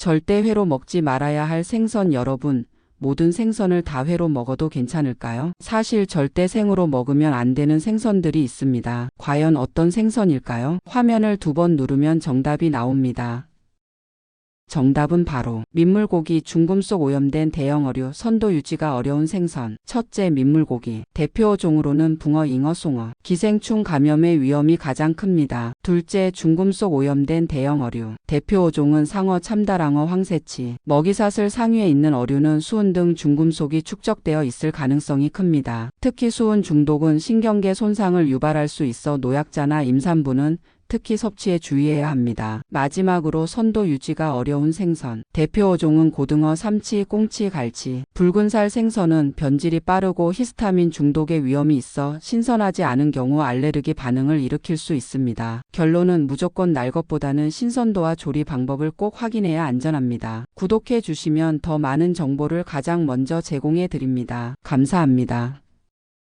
절대 회로 먹지 말아야 할 생선 여러분, 모든 생선을 다 회로 먹어도 괜찮을까요? 사실 절대 생으로 먹으면 안 되는 생선들이 있습니다. 과연 어떤 생선일까요? 화면을 두 번 누르면 정답이 나옵니다. 정답은 바로 민물고기 중금 속 오염된 대형 어류 선도 유지가 어려운 생선. 첫째 민물고기. 대표 종으로는 붕어 잉어 송어. 기생충 감염의 위험이 가장 큽니다. 둘째 중금 속 오염된 대형 어류. 대표 어종은 상어 참다랑어 황새치. 먹이사슬 상위에 있는 어류는 수은 등 중금속이 축적되어 있을 가능성이 큽니다. 특히 수은 중독은 신경계 손상을 유발할 수 있어 노약자나 임산부는 특히 섭취에 주의해야 합니다. 마지막으로 선도 유지가 어려운 생선. 대표 어종은 고등어, 삼치, 꽁치, 갈치. 붉은살 생선은 변질이 빠르고 히스타민 중독의 위험이 있어 신선하지 않은 경우 알레르기 반응을 일으킬 수 있습니다. 결론은 무조건 날 것보다는 신선도와 조리 방법을 꼭 확인해야 안전합니다. 구독해 주시면 더 많은 정보를 가장 먼저 제공해 드립니다. 감사합니다.